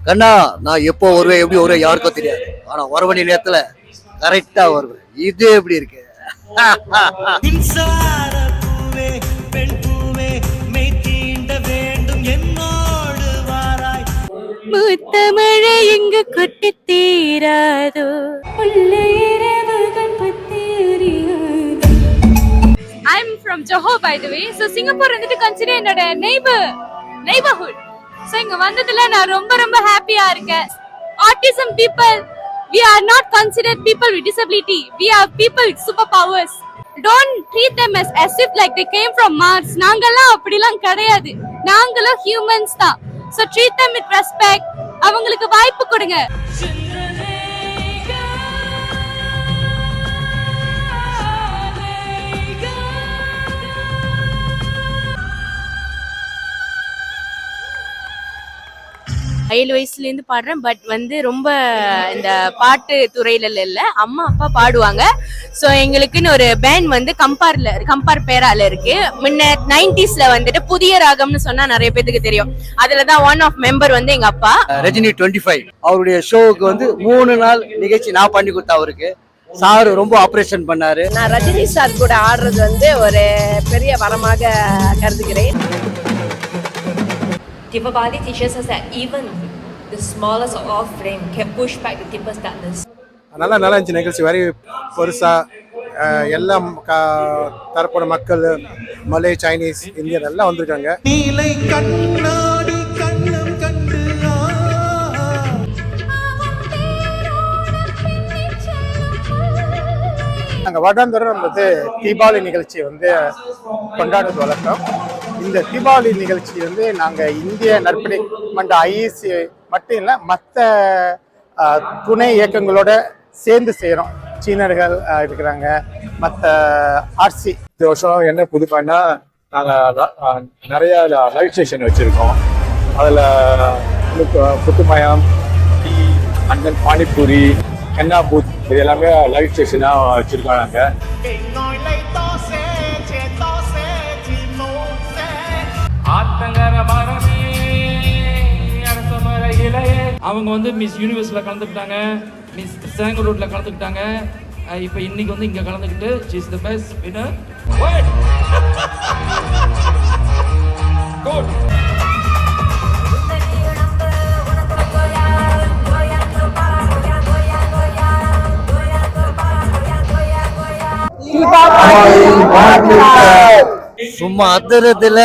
கண்ணா நான் எப்போ வருவேன் எப்படி வருவேன் யாருக்கும் தெரியாது. ஆனா வர வேண்டிய நேரத்துல கரெக்டா வருவேன். இது எப்படி இருக்கு? மின்சார பூவே பெண் பூவே மெய் தீண்ட வேண்டும் என்னோடு வாராய். மூத்த மழை இங்கு கொட்டி தீராதோ? I'm from Zoho by the way so Singapore வந்துட்டு கன்சிடர் என்னோட நெய்பர் நெய்பர்ஹுட் ஸோ இங்க வந்ததுல நான் ரொம்ப ரொம்ப ஹாப்பியாக இருக்கேன் autism people we are not consider people with disability we are people with super powers don't treat them as as if like they came from Mars நாங்கெல்லாம் அப்படிலாம் கிடையாது நாங்களும் ஹியூமன்ஸ் தான் so treat them with respect அவங்களுக்கு வாய்ப்பு கொடுங்க ஏழு வயசுல இருந்து பாடுறேன். பட் வந்து ரொம்ப இந்த பாட்டு துறையில இல்ல. அம்மா அப்பா பாடுவாங்க. ஸோ எங்களுக்குன்னு ஒரு பேண்ட் வந்து கம்பார்ல கம்பார் பேரால இருக்கு. முன்ன நைன்டிஸ்ல வந்துட்டு புதிய ராகம்னு சொன்னா நிறைய பேத்துக்கு தெரியும். அதுல தான் ஒன் ஆஃப் மெம்பர் வந்து எங்க அப்பா. ரஜினி டுவெண்ட்டி ஃபைவ் அவருடைய ஷோவுக்கு வந்து மூணு நாள் நிகழ்ச்சி நான் பண்ணி கொடுத்தேன் அவருக்கு. சார் ரொம்ப ஆப்ரேஷன் பண்ணாரு. நான் ரஜினி சார் கூட ஆடுறது வந்து ஒரு பெரிய வரமாக கருதுகிறேன். Divabali teaches us that even the smallest of all flame can push back the deepest darkness. நல்லா நல்லா இருந்துச்சு நிகழ்ச்சி வரி பெருசாக எல்லாம் க- தரப்போட மக்கள் மலை சைனீஸ் இந்தியன் எல்லாம் வந்திருக்காங்க. நீலை கண்ணாடி கண்ணம் கண்டு ஆ. நாங்கள் வருடாந்தோறும் வந்து தீபாவளி நிகழ்ச்சி வந்து கொண்டாடுறது வழக்கம். இந்த தீபாவளி நிகழ்ச்சி வந்து நாங்கள் இந்திய நற்பணி மன்ற ஐஇசி மட்டும் இல்லை மற்ற துணை இயக்கங்களோட சேர்ந்து செய்கிறோம் சீனர்கள் இருக்கிறாங்க. மற்ற ஆர்சி இந்த வருஷம் என்ன புதுமைன்னா நாங்கள் நிறைய லைட் ஸ்டேஷன் வச்சுருக்கோம். அதில் புத்துமயம் டீ அண்ட் தென் பானிபூரி கன்னா பூத் இது எல்லாமே லைட் ஸ்டேஷனாக வச்சுருக்கோம் நாங்கள் ஆத்தங்கர மரமே அரச மர இலையே அவங்க வந்து மிஸ் யூனிவர்ஸில் கலந்துக்கிட்டாங்க. மிஸ் சேங்கலூரில் கலந்துக்கிட்டாங்க. இப்போ இன்னைக்கு வந்து இங்கே கலந்துக்கிட்டு is the best winner good சும்மா அதுறதுல